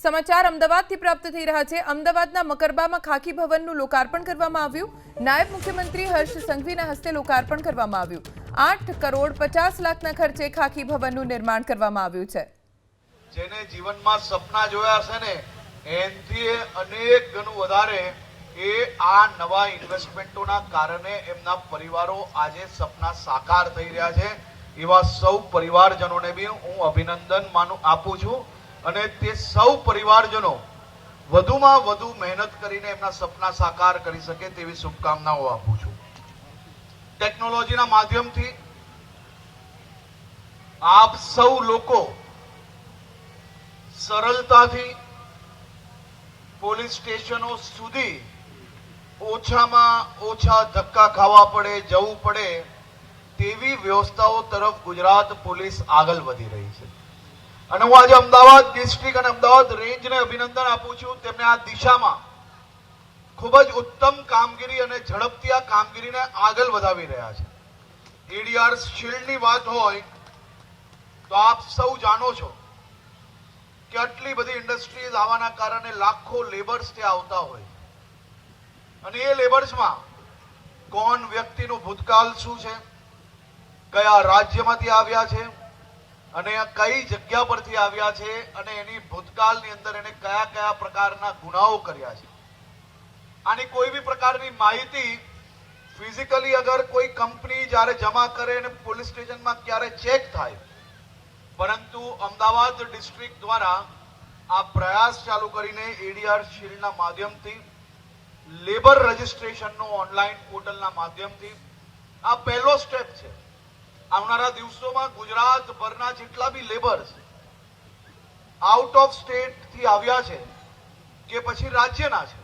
સમાચાર અમદાવાદથી પ્રાપ્ત થઈ રહ્યા છે. અમદાવાદના મકરબામાં ખાકી ભવનનું લોકાર્પણ કરવામાં આવ્યું. નાયબ મુખ્યમંત્રી હર્ષ સંઘવીના હસ્તે લોકાર્પણ કરવામાં આવ્યું. આઠ કરોડ પચાસ લાખના ખર્ચે ખાકી ભવનનું નિર્માણ કરવામાં આવ્યું છે. જેને જીવનમાં સપના જોયા હશે ને એનથી અનેક ગણું વધારે એ આ નવા ઇન્વેસ્ટમેન્ટોના કારણે એમના પરિવારો આજે સપના સાકાર થઈ રહ્યા છે. એવા સૌ પરિવારજનોને બી હું અભિનંદન માનું આપું છું. અને તે સૌ પરિવારજનો વધુમાં વધુ મહેનત કરીને એમના સપના સાકાર કરી શકે તેવી શુભકામનાઓ આપું છું. ટેકનોલોજીના માધ્યમથી આપ સૌ લોકો સરળતાથી પોલીસ સ્ટેશનો સુધી ઓછામાં ઓછા ધક્કા ખાવા પડે, જવું પડે તેવી વ્યવસ્થાઓ તરફ ગુજરાત પોલીસ આગળ વધી રહી છે. અને હું આજે અમદાવાદ ડિસ્ટ્રિક્ટ અને અમદાવાદ રેન્જને અભિનંદન આપું છું. તેમને આ દિશામાં ખૂબ જ ઉત્તમ કામગીરી અને ઝડપથી આ કામગીરીને આગળ વધાવી રહ્યા છે. એડીઆર શિલ્ડની વાત હોય, તો આપ સૌ જાણો છો કે આટલી બધી ઇન્ડસ્ટ્રીઝ આવવાના કારણે લાખો લેબર્સ ત્યાં આવતા હોય. અને એ લેબર્સમાં કોણ વ્યક્તિનું ભૂતકાળ શું છે? કયા રાજ્યમાંથી આવ્યા છે? અને આ કઈ જગ્યા પરથી આવ્યા છે અને એની ભૂતકાળની અંદર એને કયા કયા પ્રકારના ગુનાઓ કર્યા છે? આની કોઈ બી પ્રકારની માહિતી ફિઝિકલી અગર કોઈ કંપની જ્યારે જમા કરે અને પોલીસ સ્ટેશનમાં ક્યારે ચેક થાય, પરંતુ અમદાવાદ ડિસ્ટ્રિક્ટ દ્વારા આ પ્રયાસ ચાલુ કરીને એડીઆર શિલ્ડના માધ્યમથી, લેબર રજિસ્ટ્રેશનનો ઓનલાઈન પોર્ટલના માધ્યમથી આ પહેલો સ્ટેપ છે. આવનારા દિવસોમાં ગુજરાતભરના જેટલા બી લેબર્સ આઉટ ઓફ સ્ટેટથી આવ્યા છે કે પછી રાજ્યના છે,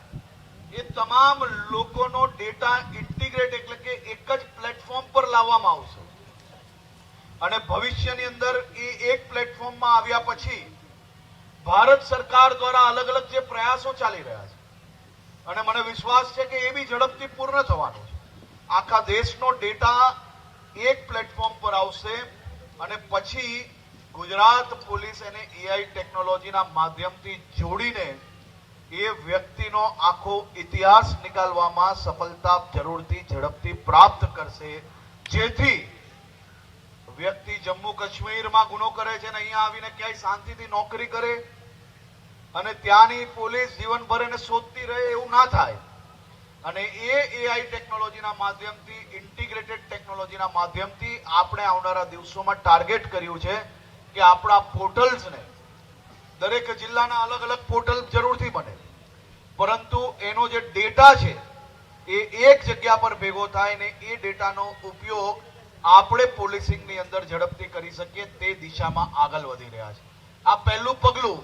એ તમામ લોકોનો ડેટા ઇન્ટિગ્રેટ એટલે કે એક જ પ્લેટફોર્મ પર લાવવામાં આવશે. અને ભવિષ્યની અંદર એ એક પ્લેટફોર્મમાં આવ્યા પછી ભારત સરકાર દ્વારા અલગ અલગ જે પ્રયાસો ચાલી રહ્યા છે, અને મને વિશ્વાસ છે કે એ બી ઝડપથી પૂર્ણ થવાનો છે. આખા દેશનો ડેટા એક પ્લેટફોર્મ પર આવશે અને પછી ગુજરાત પોલીસ અને એઆઈ ટેકનોલોજીના માધ્યમથી જોડીને એ વ્યક્તિનો આખો ઇતિહાસ નિકાલવામાં સફળતા જરૂરથી ઝડપથી પ્રાપ્ત કરશે. જેથી વ્યક્તિ જમ્મુ કાશ્મીરમાં ગુનો કરે છે અને અહીંયા આવીને ક્યાંય શાંતિથી નોકરી કરે અને ત્યાંની પોલીસ જીવનભર એને શોધતી રહે એવું ના થાય. અને એ એઆઈ ટેકનોલોજીના માધ્યમથી ઇન્ટિગ્રેટેડ ટેકનોલોજીના માધ્યમથી આપણે આવનારા દિવસોમાં ટાર્ગેટ કર્યું છે કે આપણા પોર્ટલ્સને દરેક જિલ્લાના અલગ અલગ પોર્ટલ જરૂરથી બને. પરંતુ એનો જે ડેટા છે, એ એક જગ્યા પર ભેગો થાય ને એ ડેટાનો ઉપયોગ આપણે પોલીસિંગની અંદર ઝડપથી કરી શકીએ તે દિશામાં આગળ વધી રહ્યા છે. આ પહેલું પગલું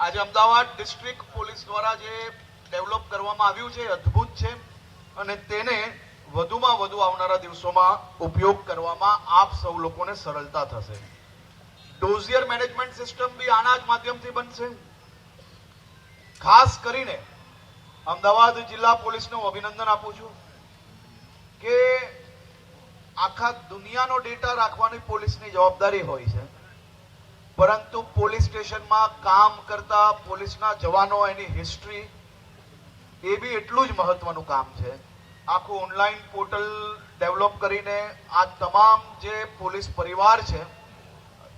આજે અમદાવાદ ડિસ્ટ્રિક્ટ પોલીસ દ્વારા જે ડેવલપ કરવામાં આવ્યું છે અદ્ભુત છે અને તેને વધુમાં વધુ આવનારા દિવસોમાં ઉપયોગ કરવામાં આપ સૌ લોકોને સરળતા થશે. ડોઝિયર મેનેજમેન્ટ સિસ્ટમ બી આના જ માધ્યમથી બનશે. ખાસ કરીને અમદાવાદ જિલ્લા પોલીસને અભિનંદન આપું છું કે આખા દુનિયાનો ડેટા રાખવાની પોલીસની જવાબદારી હોય છે. પરંતુ પોલીસ સ્ટેશનમાં કામ કરતા પોલીસના જવાનો એની હિસ્ટ્રી એ બી એટલું જ મહત્વનું કામ છે. આખું ઓનલાઈન પોર્ટલ ડેવલપ કરીને આ તમામ જે પોલીસ પરિવાર છે,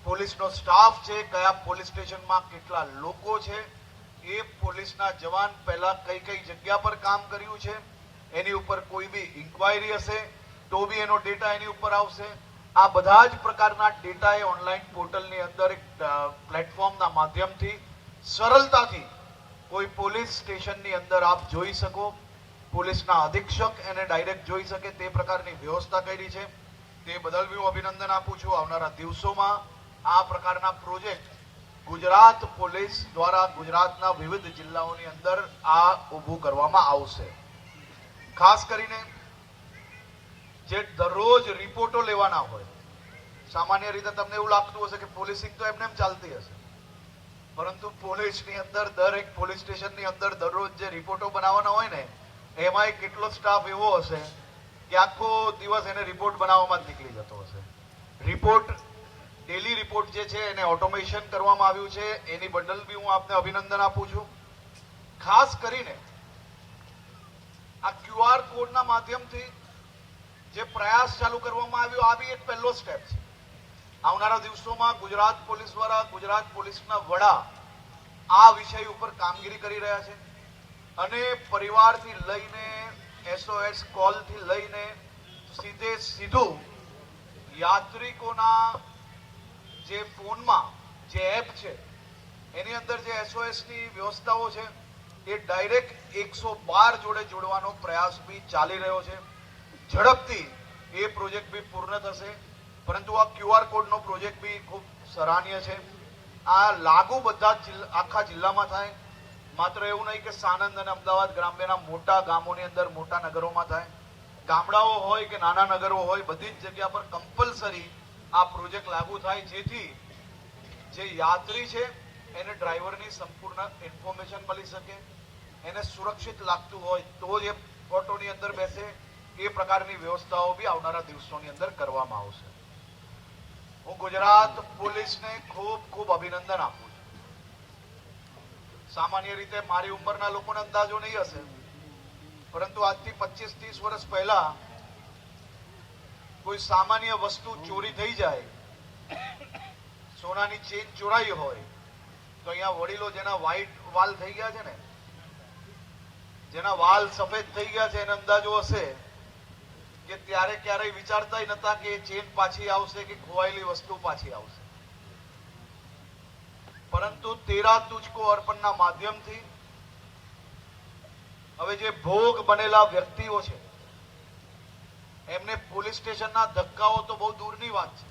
પોલીસનો સ્ટાફ છે, કયા પોલીસ સ્ટેશનમાં કેટલા લોકો છે, એ પોલીસના જવાન પહેલા કઈ કઈ જગ્યા પર કામ કર્યું છે, એની ઉપર કોઈ બી ઇન્ક્વાયરી હશે, તો બી એનો ડેટા એની ઉપર આવશે. આ બધા જ પ્રકારના ડેટા એ ઓનલાઈન પોર્ટલની અંદર એક પ્લેટફોર્મના માધ્યમથી સરળતાથી કોઈ પોલીસ સ્ટેશનની અંદર આપ જોઈ શકો. પોલીસના અધિક્ષક એને ડાયરેક્ટ જોઈ શકે તે પ્રકારની વ્યવસ્થા કરી છે. તે બદલ હું અભિનંદન આપું છું. આવનારા દિવસોમાં આ પ્રકારના પ્રોજેક્ટ ગુજરાત પોલીસ દ્વારા ગુજરાતના વિવિધ જિલ્લાઓની અંદર આ ઊભું કરવામાં આવશે. ખાસ કરીને જે દરરોજ રિપોર્ટો લેવાના હોય, સામાન્ય રીતે તમને એવું લાગતું હશે કે પોલીસિંગ તો એમને એમ ચાલતી હશે. પરંતુ પોલીસની અંદર દરેક પોલીસ સ્ટેશનની અંદર દરરોજ જે રિપોર્ટો બનાવવાના હોય ને, એમાંય કેટલો સ્ટાફ એવો હશે કે આખો દિવસ એને રિપોર્ટ બનાવવામાં જ નીકળી જતો હશે. રિપોર્ટ ડેલી રિપોર્ટ જે છે એને ઓટોમેશન કરવામાં આવ્યું છે. એની બદલ બી હું આપને અભિનંદન આપું છું. ખાસ કરીને આ ક્યુઆર કોડના માધ્યમથી જે પ્રયાસ ચાલુ કરવામાં આવ્યો, આ બી એક પહેલો સ્ટેપ છે. આવનારા દિવસોમાં ગુજરાત પોલીસ દ્વારા ગુજરાત પોલીસના વડા આ વિષય ઉપર કામગીરી કરી રહ્યા છે અને પરિવારથી લઈને એસઓએસ કોલથી લઈને સીધે સીધું યાત્રિકોના જે ફોનમાં જે એપ છે, એની અંદર જે એસઓએસની વ્યવસ્થાઓ છે, એ ડાયરેક્ટ એકસો બાર જોડે જોડવાનો પ્રયાસ બી ચાલી રહ્યો છે. ઝડપથી એ પ્રોજેક્ટ બી પૂર્ણ થશે. પરંતુ આ ક્યુઆર કોડનો પ્રોજેક્ટ બી ખૂબ સરાહનીય છે. આ લાગુ બધા આખા જિલ્લામાં થાય. માત્ર એવું નહીં કે સાણંદ અને અમદાવાદ ગ્રામ્યના મોટા ગામોની અંદર, મોટા નગરોમાં થાય. ગામડાઓ હોય કે નાના નગરો હોય, બધી જ જગ્યા પર કમ્પલસરી આ પ્રોજેક્ટ લાગુ થાય. જેથી જે યાત્રી છે, એને ડ્રાઈવરની સંપૂર્ણ ઇન્ફોર્મેશન મળી શકે. એને સુરક્ષિત લાગતું હોય તો જ એ ઓટોની અંદર બેસે. એ પ્રકારની વ્યવસ્થાઓ બી આવનારા દિવસોની અંદર કરવામાં આવશે. ગુજરાત પોલીસને ખૂબ ખૂબ અભિનંદન આપું છું. સામાન્ય રીતે મારી ઉંમરના લોકોને અંદાજો નહીં હશે, પરંતુ આજથી પચીસ ત્રીસ વર્ષ પહેલા કોઈ સામાન્ય વસ્તુ ચોરી થઈ જાય, સોનાની ચેન ચોરાઈ હોય, તો અહીંયા વડીલો જેના વ્હાઈટ વાલ થઈ ગયા છે ને, જેના વાલ સફેદ થઈ ગયા છે, એને અંદાજો હશે કે ત્યારે ક્યારેય વિચારતા નતા કે ચેન પાછી આવશે કે ખોવાયેલી વસ્તુ પાછી આવશે. પરંતુ તેરા તુજકો અર્પણના માધ્યમથી હવે જે ભોગ બનેલા વ્યક્તિઓ છે, એમને પોલીસ સ્ટેશનના ધક્કાઓ તો બહુ દૂરની વાત છે.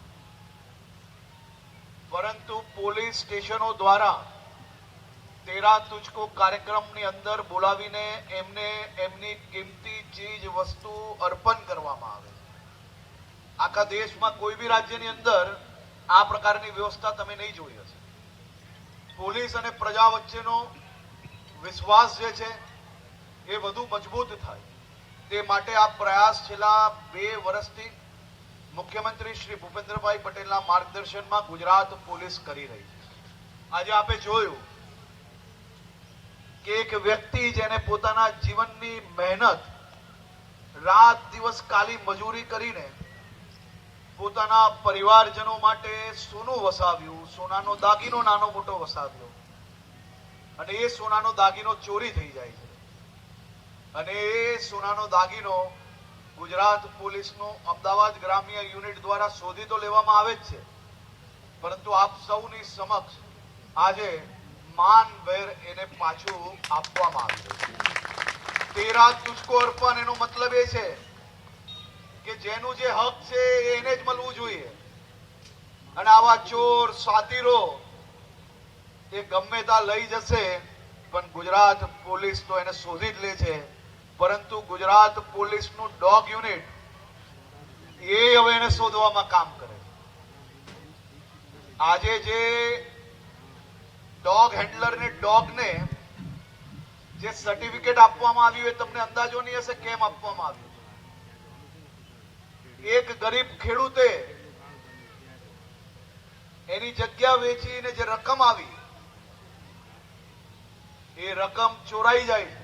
પરંતુ પોલીસ સ્ટેશનો દ્વારા તેરા તુજકો કાર્યક્રમની અંદર બોલાવીને એમને એમની કિંમતી ચીજ, વસ્તુ અર્પણ કરવામાં આવે. આખા દેશમાં કોઈ બી રાજ્યની અંદર આ પ્રકારની વ્યવસ્થા તમે નહીં જોઈ હશે. પોલીસ અને પ્રજા વચ્ચેનો વિશ્વાસ જે છે એ વધુ મજબૂત થાય. તે માટે આ પ્રયાસ છેલ્લા બે વર્ષથી મુખ્યમંત્રી શ્રી ભૂપેન્દ્રભાઈ પટેલના માર્ગદર્શનમાં ગુજરાત પોલીસ કરી રહી છે. આજે આપે જોયું કે એક વ્યક્તિ જેને પોતાના જીવનની મહેનત, રાત દિવસ કાલી મજૂરી કરીને પોતાના પરિવારજનો માટે સોનું વસાવ્યું, સોનાનો દાગીનો નાનો મોટો વસાવ્યો. અને એ સોનાનો દાગીનો ચોરી થઈ જાય છે. અને એ સોનાનો દાગીનો ગુજરાત પોલીસનું અમદાવાદ ગ્રામ્ય યુનિટ દ્વારા શોધી તો લેવામાં આવે જ છે. પરંતુ આપ સૌની સમક્ષ આજે માનભેર એને પાછું આપવામાં આવી છે. તેરા તુષ્કો અર્પણ, એનો મતલબ એ છે કે જેનું જે હક છે એને જ મળવું જોઈએ. અને આવા ચોર સાતીરો એ ગમે ત્યાં લઈ જશે, પણ ગુજરાત પોલીસ તો એને શોધી જ લે છે. પરંતુ ગુજરાત પોલીસનું ડોગ યુનિટ એ હવે એને શોધવામાં કામ કરે આજે જે ડોગ હેન્ડલર ને ડોગ ને જે સર્ટિફિકેટ આપવામાં આવ્યું એ તમને અંદાજો નહીં હશે કેમ આપવામાં આવ્યું એક ગરીબ ખેડૂતે એની જગ્યા વેચીને જે રકમ આવી, એ રકમ ચોરાઈ જાય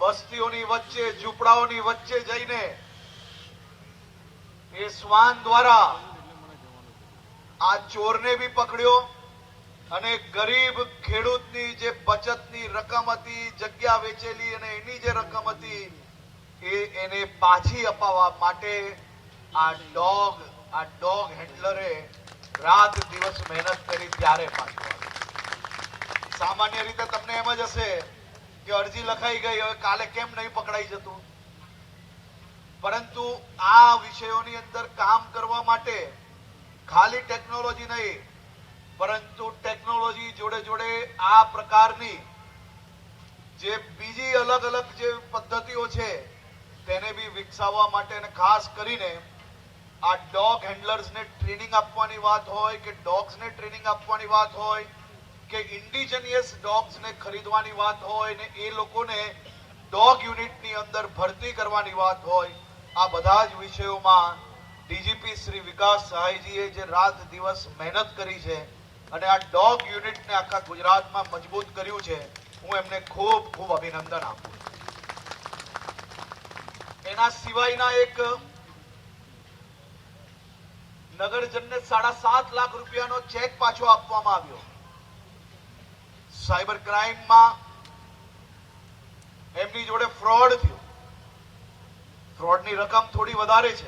બસ્તીઓની વચ્ચે, ઝૂંપડાઓની વચ્ચે જઈને એ શ્વાન દ્વારા આ ચોરને બી પકડ્યો અને ગરીબ ખેડૂતની જે બચતની રકમ હતી, જગ્યા વેચેલી અને એની જે રકમ હતી, એ એને પાછી અપાવવા માટે આ ડોગ આ ડોગ હેન્ડલરે રાત દિવસ મહેનત કરી ત્યારે પાછો સામાન્ય રીતે તમને એમ જ હશે કે અરજી લખાઈ ગઈ, હવે કાલે કેમ નહીં પકડાઈ જતું? પરંતુ આ વિષયોની અંદર કામ કરવા ખાલી ટેકનોલોજી નહીં, પરંતુ ટેકનોલોજી જોડે જોડે આ પ્રકારની જે બીજી અલગ અલગ જે પદ્ધતિઓ છે, તેને બી વિકસાવવા માટે ખાસ કરીને આ ડોગ હેન્ડલર્સને ટ્રેનિંગ આપવાની વાત હોય કે ડોગ્સને ટ્રેનિંગ આપવાની વાત હોય કે ઇન્ડિજિનિયસ ડોગ્સને ખરીદવાની વાત હોય ને એ લોકોને ડોગ યુનિટની અંદર ભરતી કરવાની વાત હોય, આ બધા જ વિષયોમાં ડીજીપી શ્રી વિકાસ સહાયજીએ જે રાત દિવસ મહેનત કરી છે અને આ ડોગ યુનિટને આખા ગુજરાતમાં મજબૂત કર્યું છે, હું એમને ખૂબ ખૂબ અભિનંદન આપું એના સિવાયના એક નગરજનને સાડા સાત લાખ રૂપિયાનો ચેક પાછો આપવામાં આવ્યો. સાયબર ક્રાઇમમાં એમની જોડે ફ્રોડ થયો. ફ્રોડની રકમ થોડી વધારે છે.